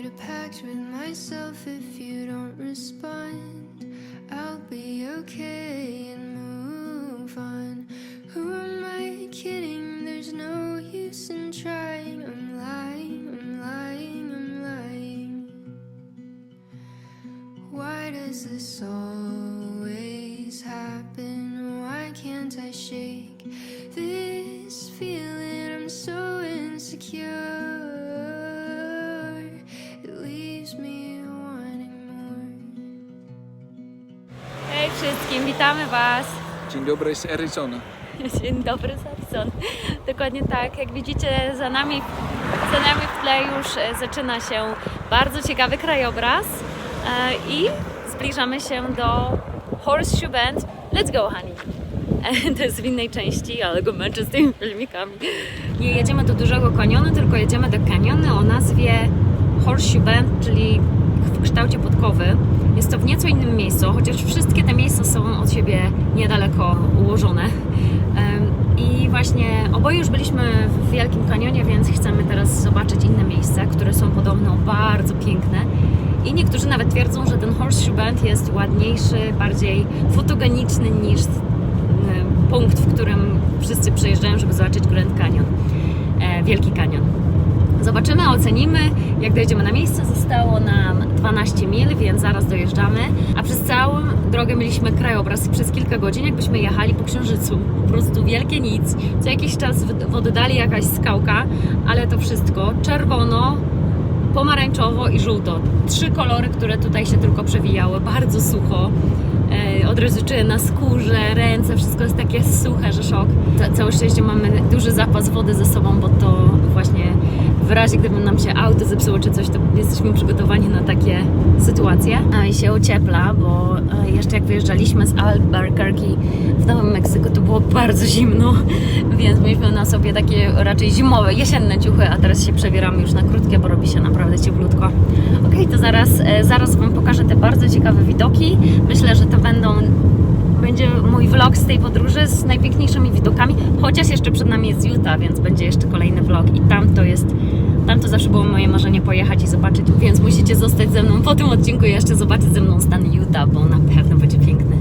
made a pact with myself if you don't respond, I'll be okay and move on. Who am I kidding? There's no use in trying. I'm lying, I'm lying, I'm lying. Why does this always happen? Why can't I shake this wszystkim, witamy Was. Dzień dobry z Arizona. Dzień dobry, Sarson. Dokładnie tak, jak widzicie za nami, za nami w tle już e, zaczyna się bardzo ciekawy krajobraz e, i zbliżamy się do Horseshoe Bend. Let's go, honey! To jest w innej części, ale go męczę z tymi filmikami. Nie jedziemy do dużego kanionu, tylko jedziemy do kanionu o nazwie Horseshoe Bend, czyli w kształcie podkowy. Jest to w nieco innym miejscu, chociaż wszystkie te miejsca są od siebie niedaleko ułożone. I właśnie oboje już byliśmy w Wielkim Kanionie, więc chcemy teraz zobaczyć inne miejsca, które są podobno bardzo piękne. I niektórzy nawet twierdzą, że ten Horseshoe Bend jest ładniejszy, bardziej fotogeniczny niż punkt, w którym wszyscy przyjeżdżają, żeby zobaczyć Grand Canyon, e, Wielki Kanion. Zobaczymy, ocenimy. Jak dojedziemy na miejsce, zostało nam 12 mil, więc zaraz dojeżdżamy. A przez całą drogę mieliśmy krajobraz przez kilka godzin, jakbyśmy jechali po księżycu. Po prostu wielkie nic. Co jakiś czas w oddali jakaś skałka, ale to wszystko czerwono, pomarańczowo i żółto. Trzy kolory, które tutaj się tylko przewijały. Bardzo sucho. E, Od razu czuję na skórze, ręce, wszystko jest takie suche, że szok. Ca- Całe szczęście mamy duży zapas wody ze sobą, bo to właśnie w razie gdyby nam się auto zepsuło czy coś, to jesteśmy przygotowani na takie sytuacje. A i się ociepla, bo e, jeszcze jak wyjeżdżaliśmy z Albuquerque w Nowym Meksyku, to było bardzo zimno, więc mieliśmy na sobie takie raczej zimowe, jesienne ciuchy, a teraz się przebieramy już na krótkie, bo robi się naprawdę cieplutko. Ok, to zaraz, e, zaraz Wam pokażę te bardzo ciekawe widoki. Myślę, że to będą będzie mój vlog z tej podróży z najpiękniejszymi widokami, chociaż jeszcze przed nami jest Utah, więc będzie jeszcze kolejny vlog i tam to jest, tam to zawsze było moje marzenie pojechać i zobaczyć, więc musicie zostać ze mną po tym odcinku i jeszcze zobaczyć ze mną stan Utah, bo na pewno będzie piękny.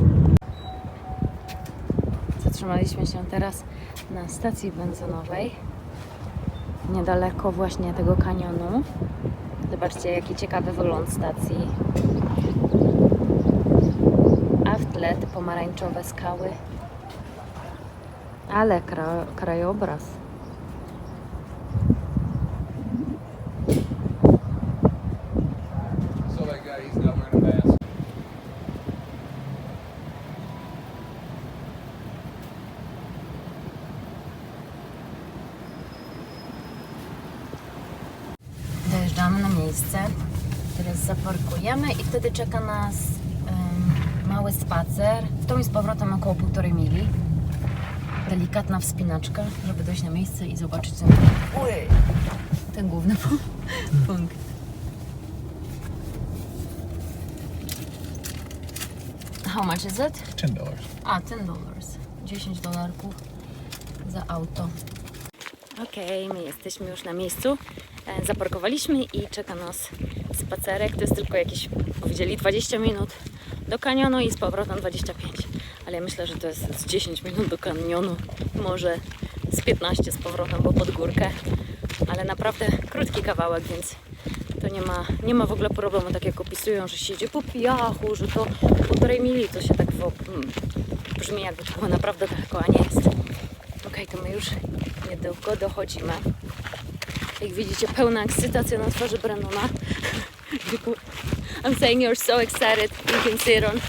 Zatrzymaliśmy się teraz na stacji benzynowej, niedaleko właśnie tego kanionu. Zobaczcie, jaki ciekawy wygląd stacji tle te pomarańczowe skały. Ale kra krajobraz. Dojeżdżamy na miejsce. Teraz zaparkujemy i wtedy czeka nas mały spacer. W tą i z powrotem około półtorej mili. Delikatna wspinaczka, żeby dojść na miejsce i zobaczyć ten, Uj, ten główny pu- punkt. How much is it? Ten dollars. A, 10 dollars. 10 dolarków za auto. Okej, my jesteśmy już na miejscu. E, Zaparkowaliśmy i czeka nas spacerek. To jest tylko jakieś, powiedzieli, 20 minut do kanionu i z powrotem 25. Ale ja myślę, że to jest z 10 minut do kanionu. Może z 15 z powrotem, bo pod górkę. Ale naprawdę krótki kawałek, więc to nie ma, nie ma w ogóle problemu, tak jak opisują, że się idzie po pijachu, że to półtorej mili, to się tak w, mm, brzmi jakby to było naprawdę daleko, a nie jest. Okej, to my już niedługo dochodzimy. Jak widzicie, pełna ekscytacja na twarzy Brandona. I'm saying you're so excited. You can see it on,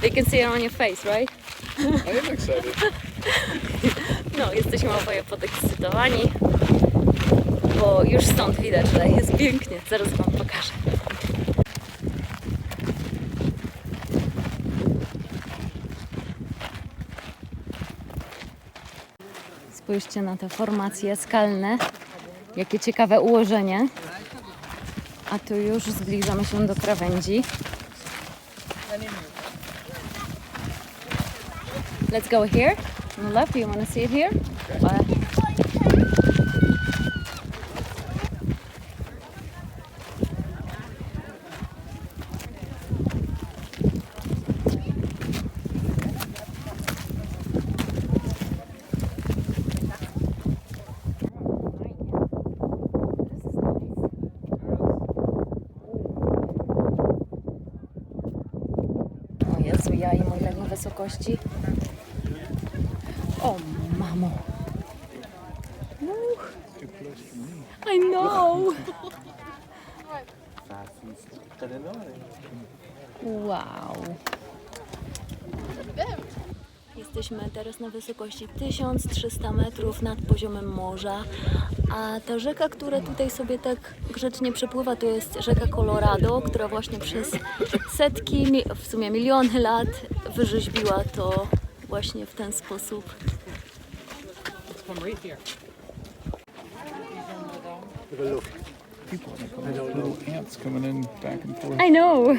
they can see it on your face, right? I am excited. No, jesteśmy oboje podekscytowani, bo już stąd widać, że jest pięknie. Zaraz Wam pokażę. Spójrzcie na te formacje skalne. Jakie ciekawe ułożenie. A tu już zbliżamy się do krawędzi. Let's go here. On the left, you want to see it here? Bye. na wysokości. O, mamo. Uch. I know. Wow. Jesteśmy teraz na wysokości 1300 metrów nad poziomem morza, a ta rzeka, która tutaj sobie tak grzecznie przepływa, to jest rzeka Colorado, która właśnie przez setki, w sumie miliony lat wyrzeźbiła to właśnie w ten sposób. I know!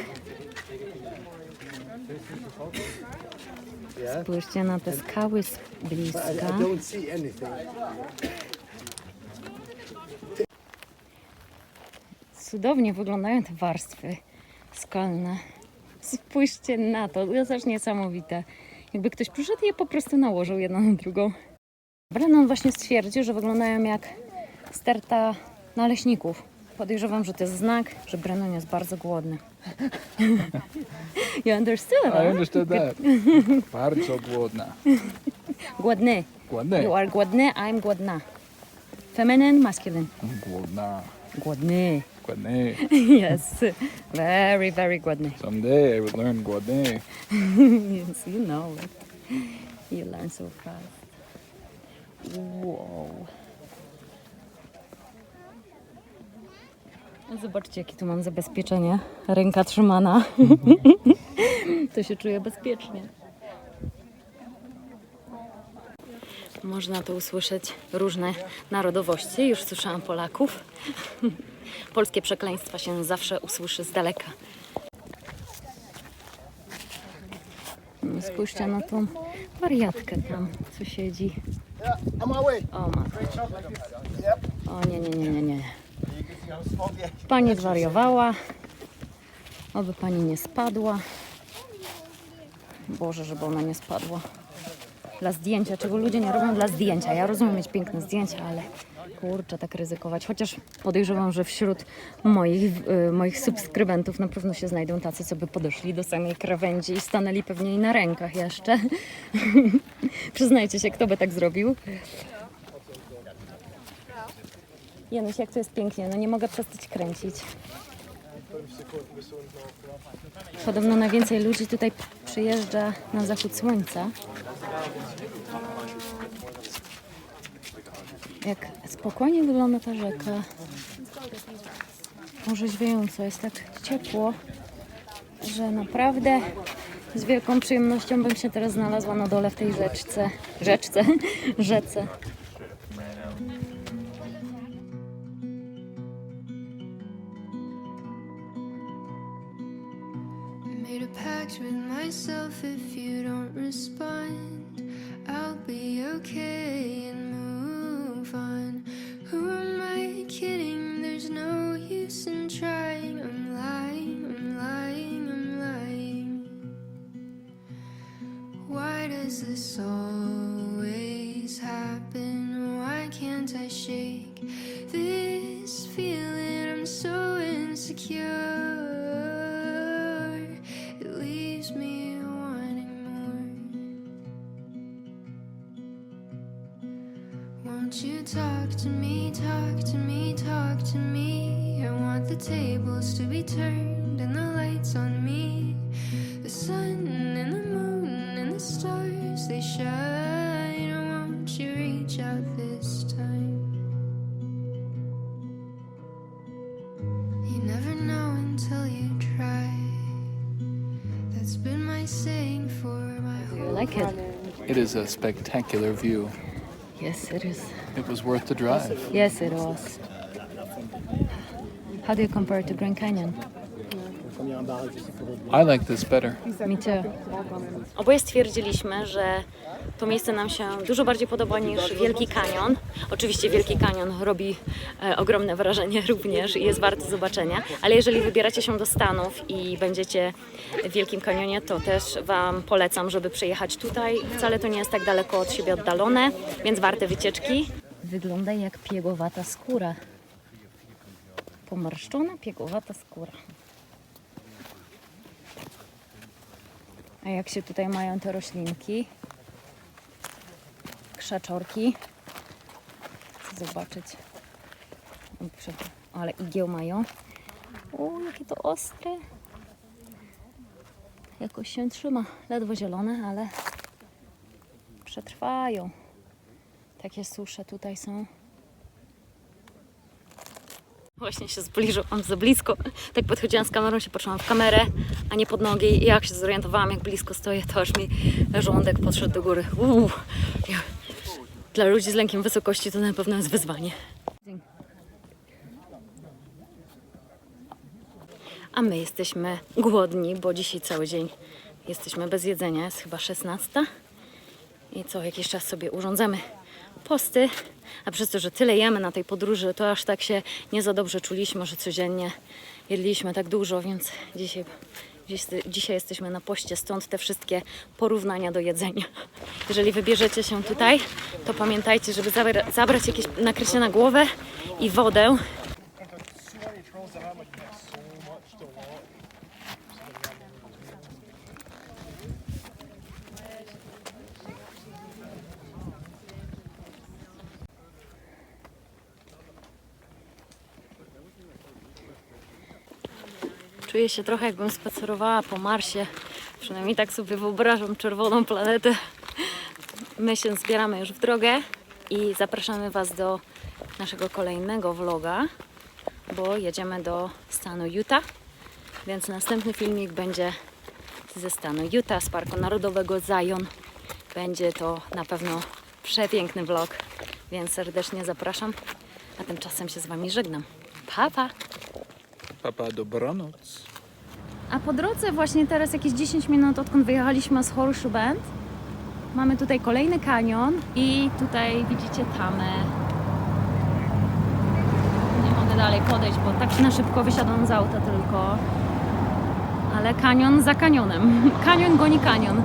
Spójrzcie na te skały z bliska. Cudownie wyglądają te warstwy skalne. Spójrzcie na to, to jest aż niesamowite. Jakby ktoś przyszedł i je po prostu nałożył jedną na drugą. Brennan właśnie stwierdził, że wyglądają jak sterta naleśników. Podejrzewam, że to jest znak, że Brennan jest bardzo głodny. you understood, I huh? understood that. Bardzo głodna. Głodny. Głodny. You are głodny, I'm głodna. Feminine, masculine. Głodna. Głodny. Głodny. yes. Very, very głodny. Someday I would learn głodny. yes, you know it. You learn so fast. Wow. Zobaczcie, jakie tu mam zabezpieczenie. Ręka trzymana. to się czuję bezpiecznie. Można tu usłyszeć różne narodowości. Już słyszałam Polaków. Polskie przekleństwa się zawsze usłyszy z daleka. Spójrzcie na tą wariatkę tam, co siedzi. O. Yep. O nie, nie, nie, nie, nie. Pani zwariowała. Oby pani nie spadła. Boże, żeby ona nie spadła. Dla zdjęcia, czego ludzie nie robią dla zdjęcia. Ja rozumiem mieć piękne zdjęcia, ale kurczę, tak ryzykować. Chociaż podejrzewam, że wśród moich, y, moich subskrybentów na pewno się znajdą tacy, co by podeszli do samej krawędzi i stanęli pewnie jej na rękach jeszcze. Przyznajcie się, kto by tak zrobił. Janusz, jak to jest pięknie, no nie mogę przestać kręcić. Podobno najwięcej ludzi tutaj przyjeżdża na zachód słońca. Jak spokojnie wygląda ta rzeka. Orzeźwiająco, jest tak ciepło, że naprawdę z wielką przyjemnością bym się teraz znalazła na dole w tej rzeczce. Rzeczce? Rzece. With myself if you don't respond, I'll be okay and move on. Who am I kidding? There's no use in trying. I'm lying, I'm lying, I'm lying. Why does this always Won't you talk to me, talk to me, talk to me? I want the tables to be turned and the lights on me. The sun and the moon and the stars, they shine. Won't you reach out this time? You never know until you try. That's been my saying for my You whole like it? It is a spectacular view. Yes, it is. It was worth the drive. Yes, it was. How do you compare it to Grand Canyon? I like this better. Me too. Oboje stwierdziliśmy, że to miejsce nam się dużo bardziej podoba niż Wielki Kanion. Oczywiście Wielki Kanion robi e, ogromne wrażenie również i jest wart zobaczenia, ale jeżeli wybieracie się do Stanów i będziecie w Wielkim Kanionie, to też Wam polecam, żeby przyjechać tutaj. Wcale to nie jest tak daleko od siebie oddalone, więc warte wycieczki. Wygląda jak piegowata skóra. Pomarszczona, piegowata skóra. A jak się tutaj mają te roślinki? Krzaczorki. Chcę zobaczyć. Ale igieł mają. O, jakie to ostre. Jakoś się trzyma. Ledwo zielone, ale przetrwają. Takie susze tutaj są. Właśnie się zbliżyłam za blisko. Tak podchodziłam z kamerą, się patrzyłam w kamerę, a nie pod nogi. I jak się zorientowałam, jak blisko stoję, to aż mi żołądek podszedł do góry. Uuu. Dla ludzi z lękiem wysokości to na pewno jest wyzwanie. A my jesteśmy głodni, bo dzisiaj cały dzień jesteśmy bez jedzenia. Jest chyba 16. I co jakiś czas sobie urządzamy posty. A przez to, że tyle jemy na tej podróży, to aż tak się nie za dobrze czuliśmy, że codziennie jedliśmy tak dużo, więc dzisiaj, dziś, dzisiaj jesteśmy na poście, stąd te wszystkie porównania do jedzenia. Jeżeli wybierzecie się tutaj, to pamiętajcie, żeby zabra- zabrać jakieś nakrycie na głowę i wodę, Czuję się trochę jakbym spacerowała po Marsie. Przynajmniej tak sobie wyobrażam czerwoną planetę. My się zbieramy już w drogę i zapraszamy Was do naszego kolejnego vloga, bo jedziemy do stanu Utah. Więc następny filmik będzie ze stanu Utah, z Parku Narodowego Zion. Będzie to na pewno przepiękny vlog, więc serdecznie zapraszam. A tymczasem się z Wami żegnam. Pa, pa! Papa dobranoc. A po drodze właśnie teraz jakieś 10 minut odkąd wyjechaliśmy z Horseshoe Bend mamy tutaj kolejny kanion i tutaj widzicie tamę. Nie mogę dalej podejść, bo tak na szybko wysiadłam z auta tylko. Ale kanion za kanionem. Kanion goni kanion.